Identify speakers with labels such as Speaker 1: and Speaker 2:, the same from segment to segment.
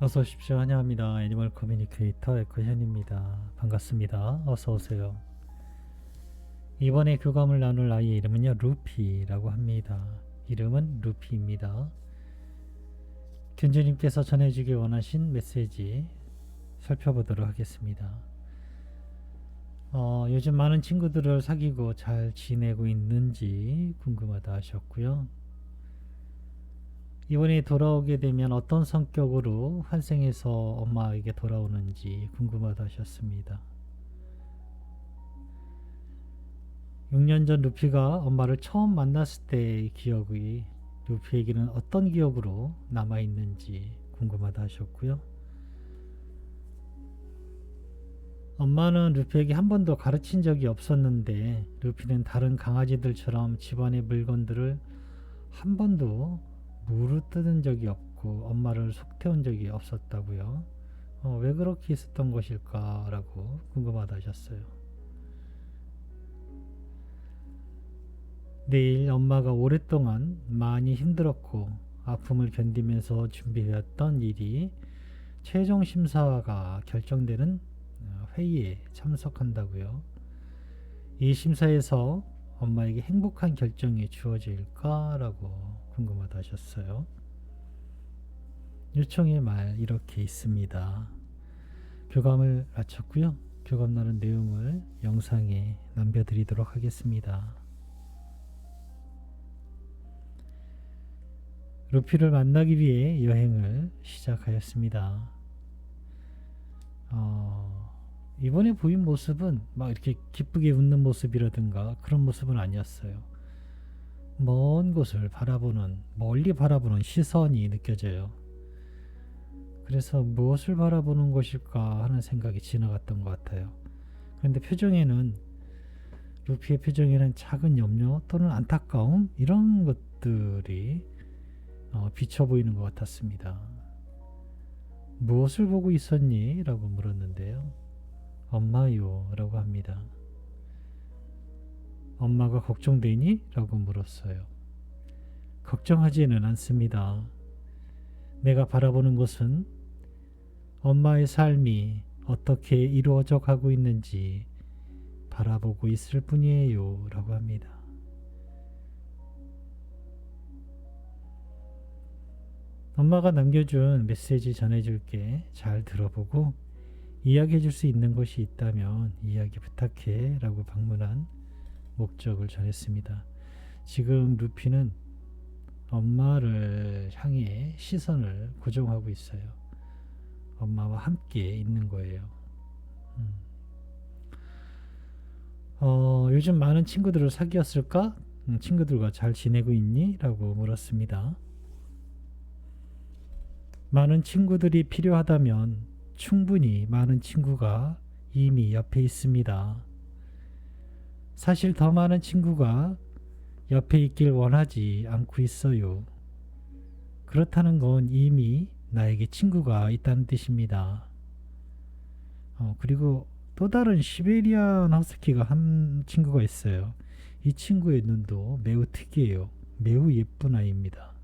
Speaker 1: 어서 오십시오. 환영합니다. 애니멀 커뮤니케이터 에코현입니다. 반갑습니다. 어서 오세요. 이번에 교감을 나눌 아이의 이름은요. 루피라고 합니다. 이름은 루피입니다. 견주님께서 전해주기 원하신 메시지 살펴보도록 하겠습니다. 어, 요즘 많은 친구들을 사귀고 잘 지내고 있는지 궁금하다 하셨고요. 이번에 돌아오게 되면 어떤 성격으로 환생해서 엄마에게 돌아오는지 궁금하다 하셨습니다. 6년 전 루피가 엄마를 처음 만났을 때의 기억이 루피에게는 어떤 기억으로 남아 있는지 궁금하다 하셨고요. 엄마는 루피에게 한 번도 가르친 적이 없었는데 루피는 다른 강아지들처럼 집안의 물건들을 한 번도 물을 뜯은 적이 없고 엄마를 속태운 적이 없었다고요. 어, 왜 그렇게 있었던 것일까라고 궁금하다 하셨어요. 내일 엄마가 오랫동안 많이 힘들었고 아픔을 견디면서 준비해왔던 일이 최종 심사가 결정되는 어, 회의에 참석한다고요. 이 심사에서 엄마에게 행복한 결정이 주어질까라고 궁금하다 하셨어요. 요청의 말 이렇게 있습니다. 교감을 마쳤고요. 교감 나눈 내용을 영상에 남겨드리도록 하겠습니다. 루피를 만나기 위해 여행을 시작하였습니다. 어, 이번에 보인 모습은 막 이렇게 기쁘게 웃는 모습이라든가 그런 모습은 아니었어요. 먼 곳을 바라보는 멀리 바라보는 시선이 느껴져요. 그래서 무엇을 바라보는 것일까 하는 생각이 지나갔던 것 같아요. 그런데 표정에는 루피의 표정에는 작은 염려 또는 안타까움 이런 것들이 어, 비쳐 보이는 것 같았습니다. 무엇을 보고 있었니? 라고 물었는데요. 엄마요. 라고 합니다. 엄마가 걱정되니? 라고 물었어요. 걱정하지는 않습니다. 내가 바라보는 것은 엄마의 삶이 어떻게 이루어져 가고 있는지 바라보고 있을 뿐이에요. 라고 합니다. 엄마가 남겨준 메시지 전해줄게. 잘 들어보고 이야기해줄 수 있는 것이 있다면 이야기 부탁해. 라고 방문한 목적을 전했습니다. 지금 루피는 엄마를 향해 시선을 고정하고 있어요. 엄마와 함께 있는 거예요. 음. 어, 요즘 많은 친구들을 사귀었을까? 음, 친구들과 잘 지내고 있니? 라고 물었습니다. 많은 친구들이 필요하다면 충분히 많은 친구가 이미 옆에 있습니다. 사실 더 많은 친구가 옆에 있길 원하지 않고 있어요. 그렇다는 건 이미 나에게 친구가 있다는 뜻입니다. 어, 그리고 또 다른 시베리안 허스키가 한 친구가 있어요. 이 친구의 눈도 매우 특이해요. 매우 예쁜 아이입니다.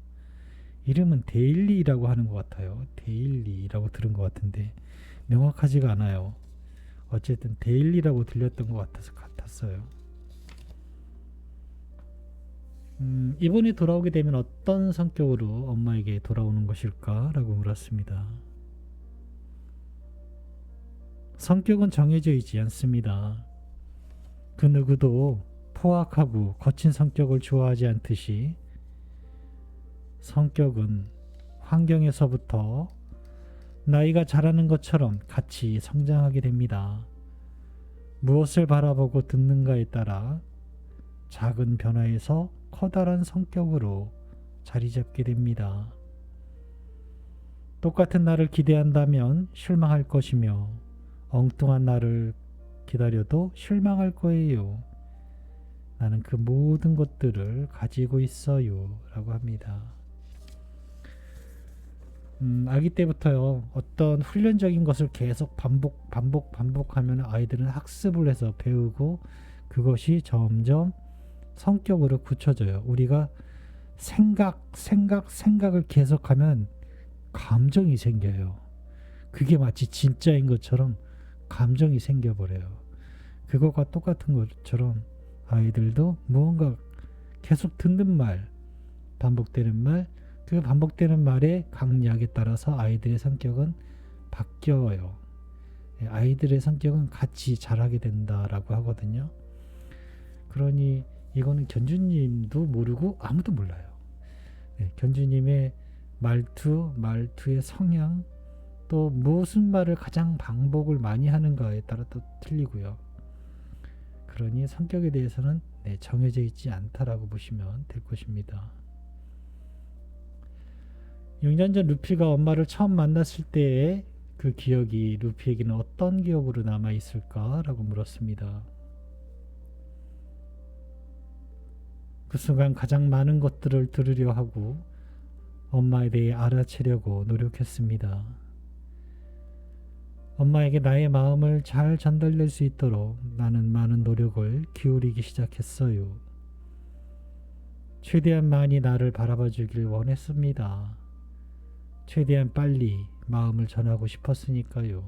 Speaker 1: 이름은 데일리라고 하는 것 같아요. 데일리라고 들은 것 같은데 명확하지가 않아요. 어쨌든 데일리라고 들렸던 것 같아서 같았어요. 음, 이번에 돌아오게 되면 어떤 성격으로 엄마에게 돌아오는 것일까? 라고 물었습니다. 성격은 정해져 있지 않습니다. 그 누구도 포악하고 거친 성격을 좋아하지 않듯이 성격은 환경에서부터 나이가 자라는 것처럼 같이 성장하게 됩니다. 무엇을 바라보고 듣는가에 따라 작은 변화에서 커다란 성격으로 자리 잡게 됩니다. 똑같은 나를 기대한다면 실망할 것이며 엉뚱한 나를 기다려도 실망할 거예요. 나는 그 모든 것들을 가지고 있어요. 라고 합니다. 음, 아기 때부터요, 어떤 훈련적인 것을 계속 반복, 반복, 반복하면 아이들은 학습을 해서 배우고 그것이 점점 성격으로 굳혀져요. 우리가 생각, 생각, 생각을 계속하면 감정이 생겨요. 그게 마치 진짜인 것처럼 감정이 생겨버려요. 그것과 똑같은 것처럼 아이들도 무언가 계속 듣는 말, 반복되는 말, 그 반복되는 말의 강약에 따라서 아이들의 성격은 바뀌어요. 예, 아이들의 성격은 같이 자라게 된다라고 하거든요. 그러니 이거는 견주님도 모르고 아무도 몰라요. 네, 견주님의 말투, 말투의 성향, 또 무슨 말을 가장 반복을 많이 하는가에 따라 또 틀리고요. 그러니 성격에 대해서는 네, 정해져 있지 않다라고 보시면 될 것입니다. 6년 전 루피가 엄마를 처음 만났을 때의 그 기억이 루피에게는 어떤 기억으로 남아 있을까라고 물었습니다. 그 순간 가장 많은 것들을 들으려 하고 엄마에 대해 알아채려고 노력했습니다. 엄마에게 나의 마음을 잘 전달될 수 있도록 나는 많은 노력을 기울이기 시작했어요. 최대한 많이 나를 바라봐 주길 원했습니다. 최대한 빨리 마음을 전하고 싶었으니까요.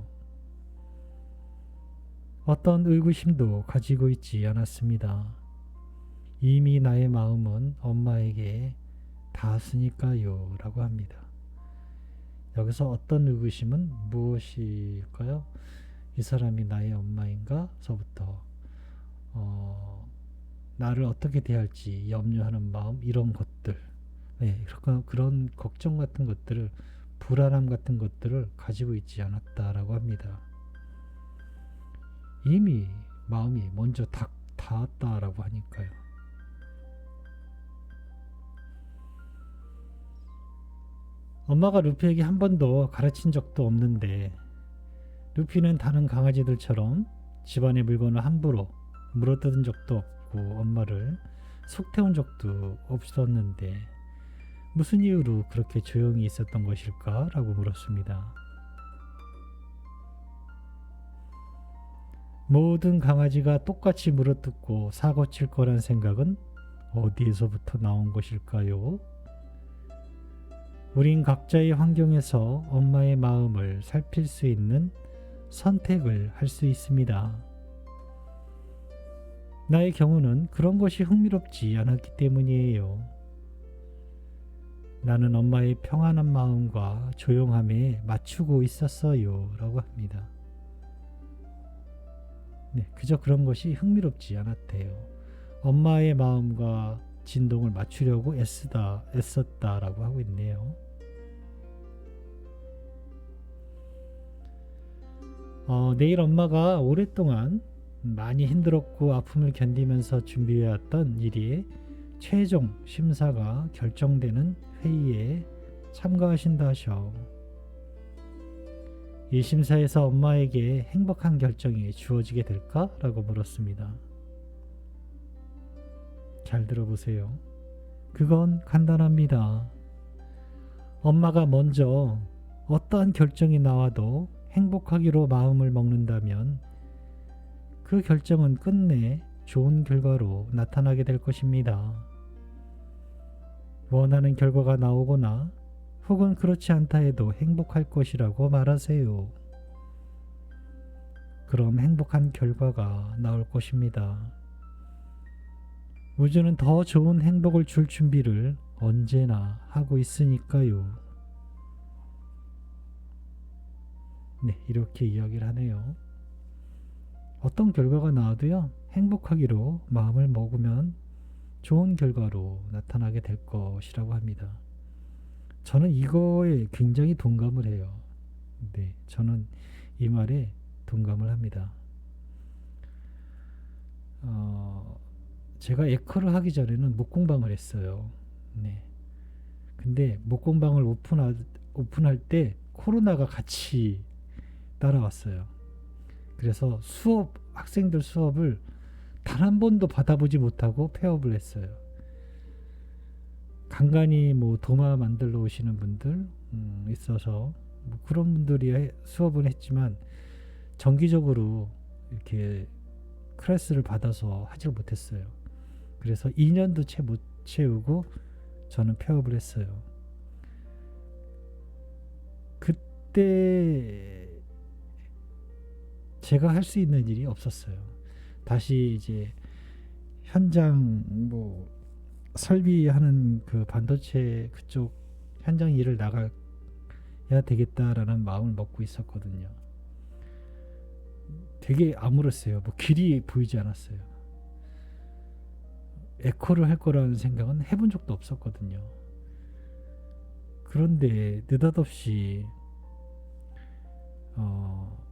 Speaker 1: 어떤 의구심도 가지고 있지 않았습니다. 이미 나의 마음은 엄마에게 닿았으니까요. 라고 합니다. 여기서 어떤 의구심은 무엇일까요? 이 사람이 나의 엄마인가? 서부터 어, 나를 어떻게 대할지 염려하는 마음 이런 것들 네, 그런, 그런 걱정 같은 것들을 불안함 같은 것들을 가지고 있지 않았다라고 합니다. 이미 마음이 먼저 닿, 닿았다라고 하니까요. 엄마가 루피에게 한 번도 가르친 적도 없는데 루피는 다른 강아지들처럼 집안의 물건을 함부로 물어뜯은 적도 없고 엄마를 속 태운 적도 없었는데 무슨 이유로 그렇게 조용히 있었던 것일까? 라고 물었습니다. 모든 강아지가 똑같이 물어뜯고 사고 칠 거란 생각은 어디에서부터 나온 것일까요? 우린 각자의 환경에서 엄마의 마음을 살필 수 있는 선택을 할 수 있습니다. 나의 경우는 그런 것이 흥미롭지 않았기 때문이에요. 나는 엄마의 평안한 마음과 조용함에 맞추고 있었어요. 라고 합니다. 네, 그저 그런 것이 흥미롭지 않았대요. 엄마의 마음과 진동을 맞추려고 애쓰다, 애썼다라고 하고 있네요. 어, 내일 엄마가 오랫동안 많이 힘들었고 아픔을 견디면서 준비해왔던 일이 최종 심사가 결정되는 회의에 참가하신다 하셔. 이 심사에서 엄마에게 행복한 결정이 주어지게 될까? 라고 물었습니다. 잘 들어보세요. 그건 간단합니다. 엄마가 먼저 어떠한 결정이 나와도 행복하기로 마음을 먹는다면 그 결정은 끝내 좋은 결과로 나타나게 될 것입니다. 원하는 결과가 나오거나 혹은 그렇지 않다 해도 행복할 것이라고 말하세요. 그럼 행복한 결과가 나올 것입니다. 우주는 더 좋은 행복을 줄 준비를 언제나 하고 있으니까요. 네, 이렇게 이야기를 하네요. 어떤 결과가 나와도요, 행복하기로 마음을 먹으면 좋은 결과로 나타나게 될 것이라고 합니다. 저는 이거에 굉장히 동감을 해요. 네, 저는 이 말에 동감을 합니다. 어, 제가 에커를 하기 전에는 목공방을 했어요. 네. 근데 목공방을 오픈하, 오픈할 때 코로나가 같이 따라왔어요. 그래서 수업 학생들 수업을 단 한 번도 받아보지 못하고 폐업을 했어요. 간간히 뭐 도마 만들러 오시는 분들 음, 있어서 뭐 그런 분들이 수업은 했지만 정기적으로 이렇게 클래스를 받아서 하질 못했어요. 그래서 2년도 채 못 채우고 저는 폐업을 했어요. 그때 제가 할 수 있는 일이 없었어요. 다시 이제 현장 뭐 설비하는 그 반도체 그쪽 현장 일을 나가야 되겠다라는 마음을 먹고 있었거든요. 되게 암울했어요. 뭐 길이 보이지 않았어요. 에코를 할 거라는 생각은 해본 적도 없었거든요. 그런데 느닷없이 어,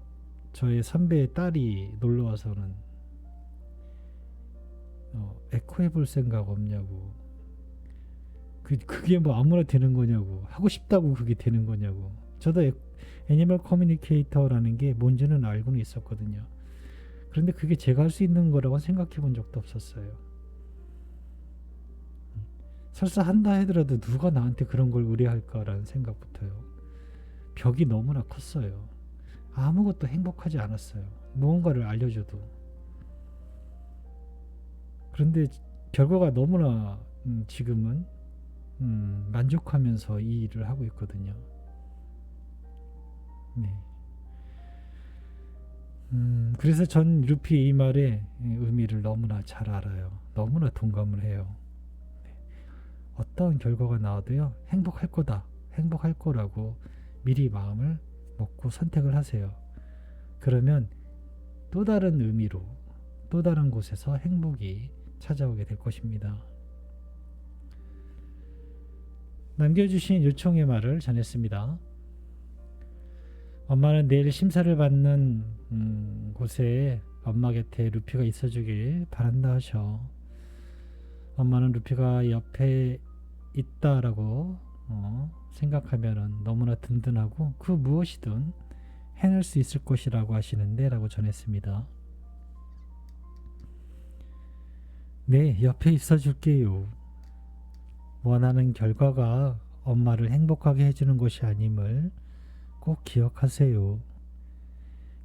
Speaker 1: 저의 선배의 딸이 놀러 와서는 어, 에코 해볼 생각 없냐고. 그 그게 뭐 아무나 되는 거냐고. 하고 싶다고 그게 되는 거냐고. 저도 에, 애니멀 커뮤니케이터라는 게 뭔지는 알고는 있었거든요. 그런데 그게 제가 할 수 있는 거라고 생각해 본 적도 없었어요. 설사 한다 하더라도 누가 나한테 그런 걸 의뢰할까라는 생각부터요. 벽이 너무나 컸어요. 아무것도 행복하지 않았어요. 무언가를 알려줘도. 그런데 결과가 너무나 음, 지금은 음, 만족하면서 이 일을 하고 있거든요. 네. 음, 그래서 전 루피 이 말의 의미를 너무나 잘 알아요. 너무나 동감을 해요. 네. 어떠한 결과가 나와도요, 행복할 거다, 행복할 거라고 미리 마음을 먹고 선택을 하세요. 그러면 또 다른 의미로, 또 다른 곳에서 행복이 찾아오게 될 것입니다. 남겨주신 요청의 말을 전했습니다. 엄마는 내일 심사를 받는 음, 곳에 엄마 곁에 루피가 있어주길 바란다 하셔. 엄마는 루피가 옆에 있다라고 어, 생각하면 너무나 든든하고 그 무엇이든 해낼 수 있을 것이라고 하시는데 라고 전했습니다. 네, 옆에 있어 줄게요. 원하는 결과가 엄마를 행복하게 해주는 것이 아님을 꼭 기억하세요.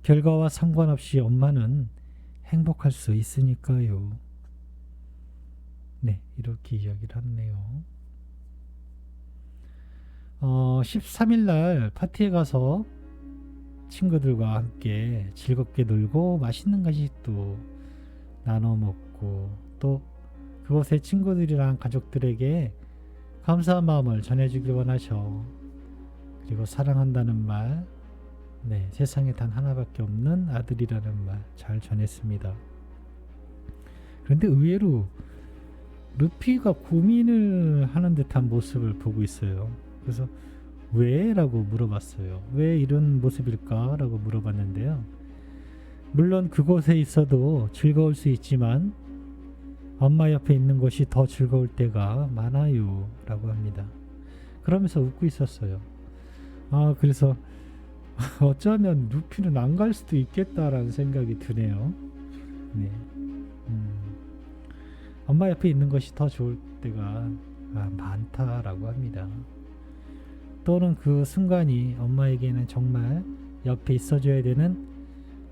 Speaker 1: 결과와 상관없이 엄마는 행복할 수 있으니까요. 네, 이렇게 이야기를 하네요. 어, 13일 날 파티에 가서 친구들과 함께 즐겁게 놀고 맛있는 간식도 나눠 먹고 또 그곳의 친구들이랑 가족들에게 감사한 마음을 전해주길 원하셔. 그리고 사랑한다는 말, 네, 세상에 단 하나밖에 없는 아들이라는 말 잘 전했습니다. 그런데 의외로 루피가 고민을 하는 듯한 모습을 보고 있어요. 그래서 왜? 라고 물어봤어요. 왜 이런 모습일까? 라고 물어봤는데요. 물론 그곳에 있어도 즐거울 수 있지만 엄마 옆에 있는 것이 더 즐거울 때가 많아요. 라고 합니다. 그러면서 웃고 있었어요. 아, 그래서 어쩌면 루피는 안 갈 수도 있겠다라는 생각이 드네요. 네. 음, 엄마 옆에 있는 것이 더 좋을 때가 아, 많다라고 합니다. 또는 그 순간이 엄마에게는 정말 옆에 있어줘야 되는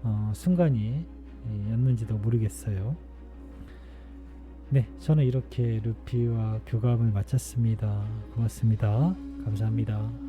Speaker 1: 어, 순간이었는지도 모르겠어요. 네, 저는 이렇게 루피와 교감을 마쳤습니다. 고맙습니다. 감사합니다.